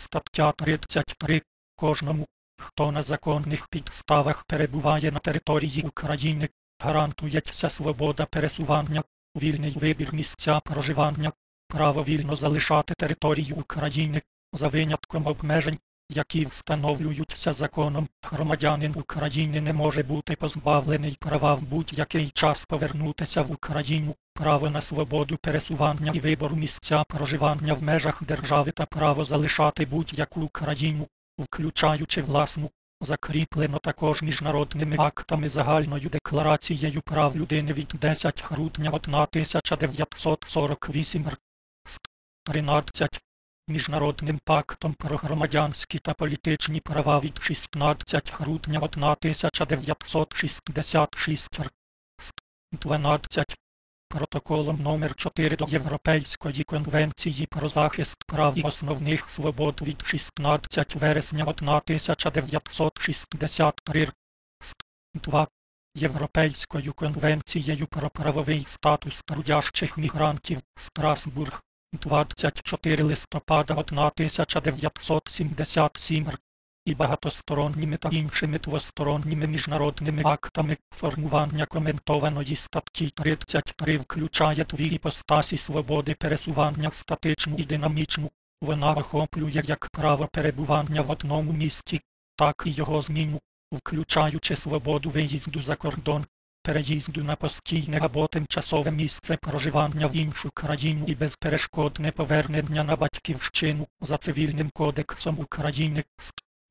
Стаття 33. Кожному, хто на законних підставах перебуває на території України, гарантується свобода пересування, вільний вибір місця проживання, право вільно залишати територію України, за винятком обмежень, які встановлюються законом, громадянин України не може бути позбавлений права в будь-який час повернутися в Україну, право на свободу пересування і вибору місця проживання в межах держави та право залишати будь-яку країну, включаючи власну. Закріплено також міжнародними актами загальною декларацією прав людини від 10 грудня 1948 р. 13 Міжнародним пактом про громадянські та політичні права від 16 грудня 1966 12 Протоколом номер 4 до Європейської конвенції про захист прав і основних свобод від 16 вересня 1963 2. Європейською конвенцією про правовий статус трудящих мігрантів Страсбург 24 листопада 1977 і багатосторонніми та іншими двосторонніми міжнародними актами формування коментованої статті 33 включає дві іпостасі свободи пересування статичну і динамічну. Вона охоплює як право перебування в одному місці, так і його зміну, включаючи свободу виїзду за кордон, переїзду на постійне або тимчасове місце проживання в іншу країну і безперешкодне повернення на батьківщину за цивільним кодексом України.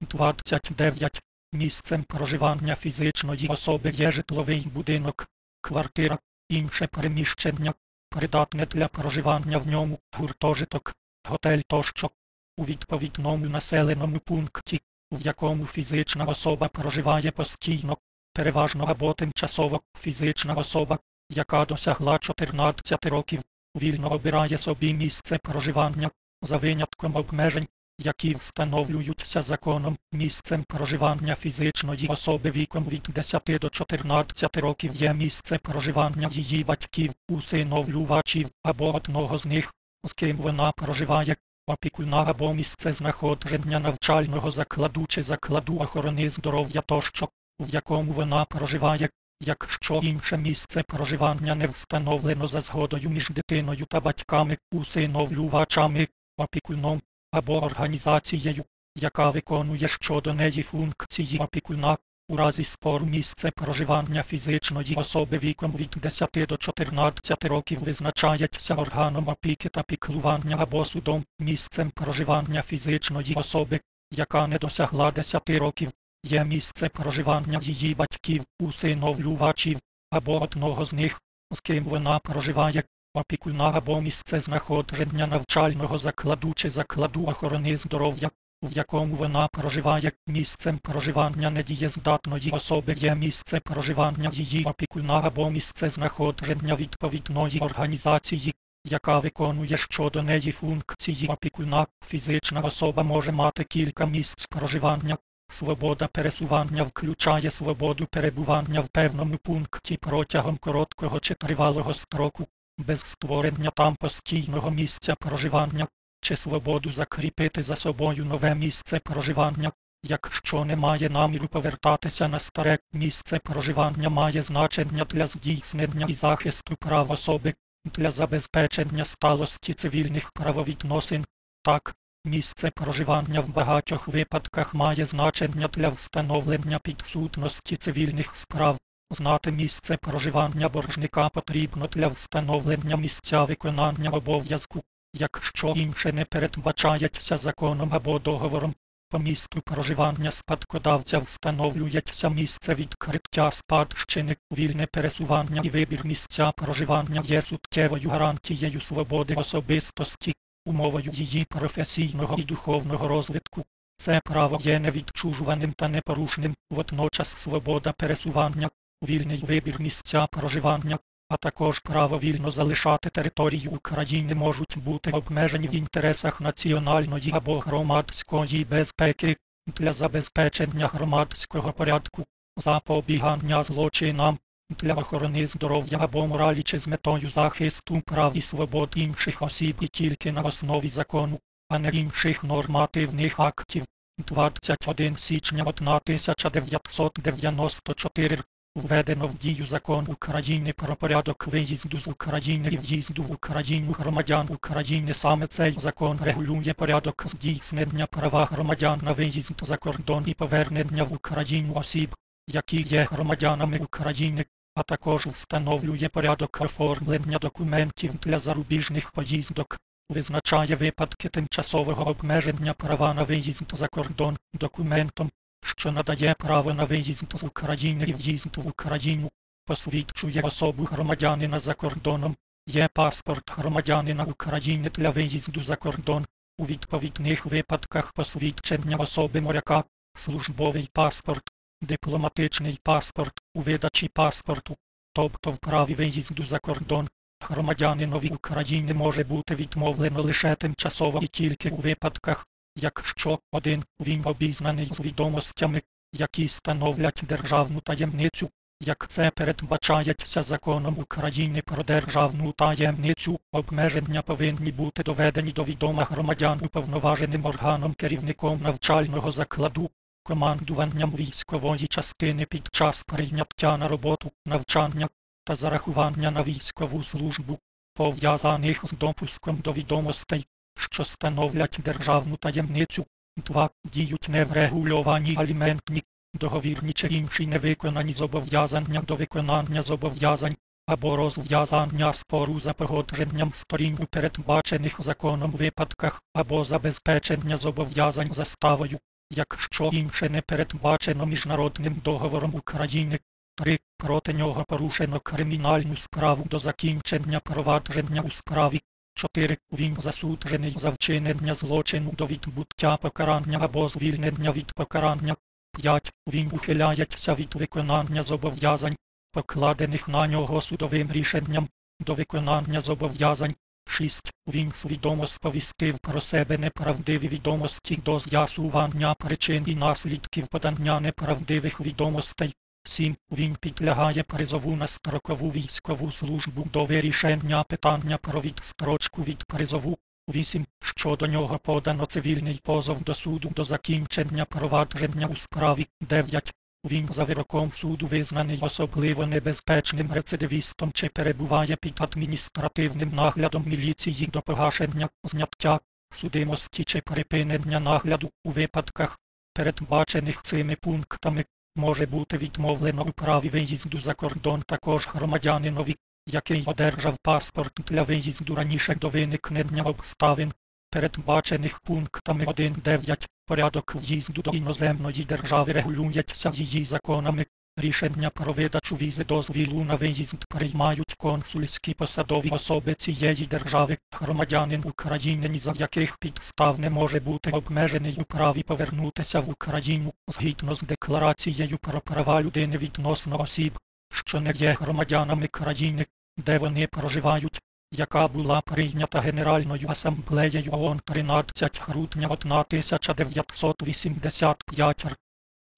29. Місцем проживання фізичної особи є житловий будинок, квартира, інше переміщення, придатне для проживання в ньому, гуртожиток, готель тощо. У відповідному населеному пункті, в якому фізична особа проживає постійно, переважно або тимчасово фізична особа, яка досягла 14 років, вільно обирає собі місце проживання за винятком обмежень, які встановлюються законом місцем проживання фізичної особи віком від 10 до 14 років є місце проживання її батьків, усиновлювачів або одного з них, з ким вона проживає, опікуна або місце знаходження навчального закладу чи закладу охорони здоров'я тощо, в якому вона проживає. Якщо інше місце проживання не встановлено за згодою між дитиною та батьками, усиновлювачами, опікуном або організацією, яка виконує щодо неї функції опікуна, у разі спору місце проживання фізичної особи віком від 10 до 14 років визначається органом опіки та піклування або судом місцем проживання фізичної особи, яка не досягла 10 років, є місце проживання її батьків, усиновлювачів або одного з них, з ким вона проживає, опікуна або місце знаходження навчального закладу чи закладу охорони здоров'я, в якому вона проживає, місцем проживання недієздатної особи є місце проживання її опікуна або місце знаходження відповідної організації, яка виконує щодо неї функції опікуна, фізична особа може мати кілька місць проживання. Свобода пересування включає свободу перебування в певному пункті протягом короткого чи тривалого строку, без створення там постійного місця проживання, чи свободу закріпити за собою нове місце проживання, якщо немає наміру повертатися на старе місце проживання має значення для здійснення і захисту прав особи, для забезпечення сталості цивільних правовідносин. Так, місце проживання в багатьох випадках має значення для встановлення підсудності цивільних справ. Знати місце проживання боржника потрібно для встановлення місця виконання обов'язку, якщо інше не передбачається законом або договором. По місту проживання спадкодавця встановлюється місце відкриття спадщини, вільне пересування і вибір місця проживання є суттєвою гарантією свободи особистості, умовою її професійного і духовного розвитку. Це право є невідчужуваним та непорушним, водночас свобода пересування, вільний вибір місця проживання, а також право вільно залишати територію України можуть бути обмежені в інтересах національної або громадської безпеки для забезпечення громадського порядку, запобігання злочинам, для охорони здоров'я або моралі чи з метою захисту прав і свобод інших осіб і тільки на основі закону. а не інших нормативних актів. 21 січня 1994 Введено в дію закон України про порядок виїзду з України і в'їзду в Україну громадян України. Саме цей закон регулює порядок здійснення права громадян на виїзд за кордон і повернення в Україну осіб, які є громадянами України, а також встановлює порядок оформлення документів для зарубіжних поїздок. Визначає випадки тимчасового обмеження права на виїзд за кордон документом, що надає право на виїзд з України і в'їзд в Україну, посвідчує особу громадянина за кордоном, є паспорт громадянина України для виїзду за кордон, у відповідних випадках посвідчення особи моряка, службовий паспорт, дипломатичний паспорт у видачі паспорту, тобто в праві виїзду за кордон. Громадянинові України може бути відмовлено лише тимчасово і тільки у випадках, якщо один він обізнаний з відомостями, які становлять державну таємницю, як це передбачається законом України про державну таємницю, обмеження повинні бути доведені до відома громадян уповноваженим органом керівником навчального закладу, командуванням військової частини під час прийняття на роботу, навчання та зарахування на військову службу, пов'язаних з допуском до відомостей, що становлять державну таємницю, 2. діють неврегульовані аліментні, договірні чи інші невиконані зобов'язання до виконання зобов'язань або розв'язання спору за погодженням сторін у передбачених законом випадках або забезпечення зобов'язань заставою, якщо інше не передбачено міжнародним договором України. 3. Проти нього порушено кримінальну справу до закінчення провадження у справі, 4. Він засуджений за вчинення злочину до відбуття покарання або звільнення від покарання. 5. Він ухиляється від виконання зобов'язань, покладених на нього судовим рішенням, до виконання зобов'язань. 6. Він свідомо сповістив про себе неправдиві відомості до з'ясування причин і наслідків подання неправдивих відомостей. 7. Він підлягає призову на строкову військову службу до вирішення питання про відстрочку від призову. 8. Що до нього подано цивільний позов до суду до закінчення провадження у справі. 9. Він за вироком суду визнаний особливо небезпечним рецидивістом чи перебуває під адміністративним наглядом міліції до погашення, зняття, судимості чи припинення нагляду у випадках, передбачених цими пунктами може бути відмовлено у праві виїзду за кордон також громадянинові, який одержав паспорт для виїзду раніше до виникнення обставин, передбачених пунктами 1.9. Порядок в'їзду до іноземної держави регулюється її законами. Рішення про видачу візи дозвілу на виїзд приймають консульські посадові особи цієї держави, громадянин України, ні за яких підстав не може бути обмежений у праві повернутися в Україну згідно з декларацією про права людини відносно осіб, що не є громадянами країни, де вони проживають, яка була прийнята Генеральною асамблеєю ООН 13 грудня 1985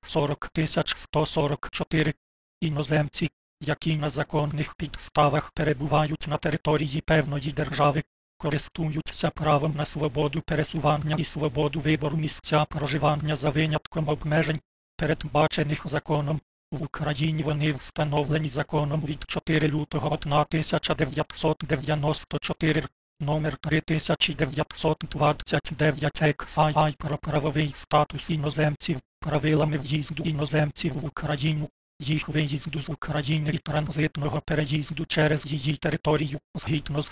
40 144 іноземці, які на законних підставах перебувають на території певної держави, користуються правом на свободу пересування і свободу вибору місця проживання за винятком обмежень, передбачених законом. В Україні вони встановлені законом від 4 лютого 1994 номер 3929 XII про правовий статус іноземців, правилами в'їзду іноземців в Україну, їх виїзду з України і транзитного переїзду через її територію, згідно з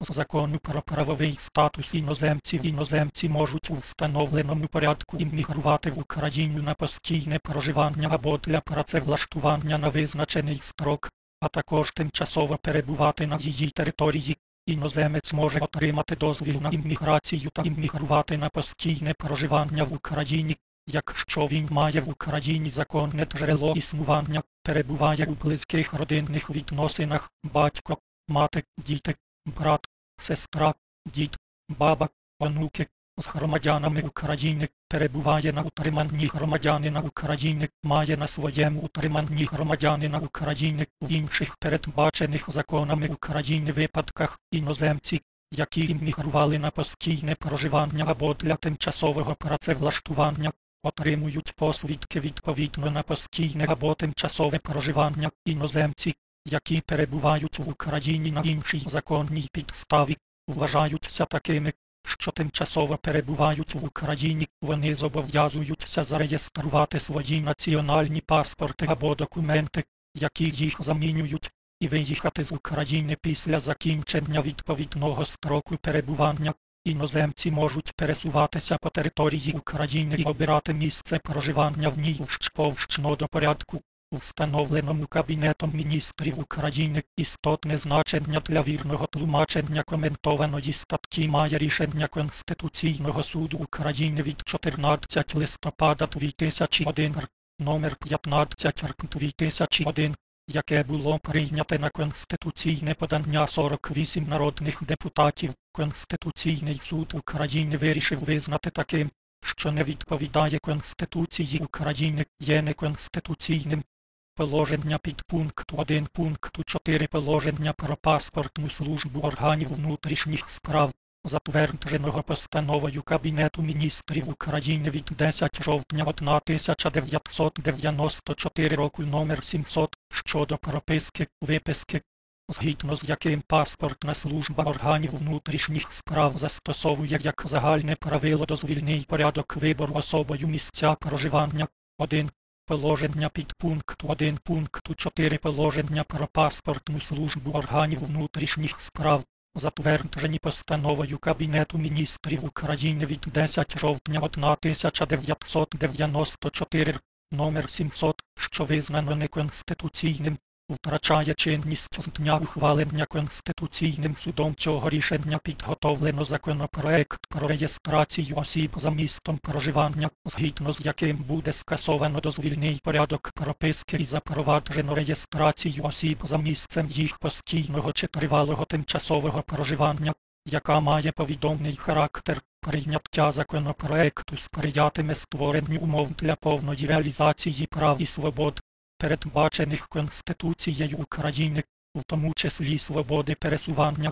закону про правовий статус іноземців іноземці можуть у встановленому порядку іммігрувати в Україну на постійне проживання або для працевлаштування на визначений строк, а також тимчасово перебувати на її території. Іноземець може отримати дозвіл на імміграцію та іммігрувати на постійне проживання в Україні, якщо він має в Україні законне джерело існування, перебуває у близьких родинних відносинах, батько, мати, діти, брат, сестра, дід, баба, онуки, з громадянами України, перебуває на утриманні громадянина України, має на своєму утриманні громадянина України в інших передбачених законами України випадках іноземці, які іммігрували на постійне проживання або для тимчасового працевлаштування, отримують посвідки відповідно на постійне або тимчасове проживання іноземці, які перебувають в Україні на іншій законній підставі, вважаються такими, що тимчасово перебувають в Україні, вони зобов'язуються зареєструвати свої національні паспорти або документи, які їх замінюють, і виїхати з України після закінчення відповідного строку перебування. Іноземці можуть пересуватися по території України і обирати місце проживання в ній вщповщно до порядку, встановленому Кабінетом міністрів України істотне значення для вірного тлумачення коментованої статті має рішення Конституційного суду України від 14 листопада 2001 р. номер 15 р. 2001 яке було прийняте на конституційне подання 48 народних депутатів, Конституційний суд України вирішив визнати таким, що не відповідає Конституції України, є неконституційним. Положення підпункту 1 пункту 4 положення про паспортну службу органів внутрішніх справ, затвердженого постановою Кабінету міністрів України від 10 жовтня 1994 року номер 700 щодо прописки, виписки, згідно з яким паспортна служба органів внутрішніх справ застосовує як загальне правило дозвільний порядок вибору особою місця проживання. 1. Положення підпункту 1 пункту 4 положення про паспортну службу органів внутрішніх справ, затверджені постановою Кабінету міністрів України від 10 жовтня 1994 номер 700, що визнано неконституційним, втрачає чинність з дня ухвалення Конституційним судом цього рішення підготовлено законопроект про реєстрацію осіб за містом проживання, згідно з яким буде скасовано дозвільний порядок прописки і запроваджено реєстрацію осіб за місцем їх постійного чи тривалого тимчасового проживання, яка має повідомний характер. Прийняття законопроекту сприятиме створенню умов для повної реалізації прав і свобод, передбачених Конституцією України, в тому числі свободи пересування,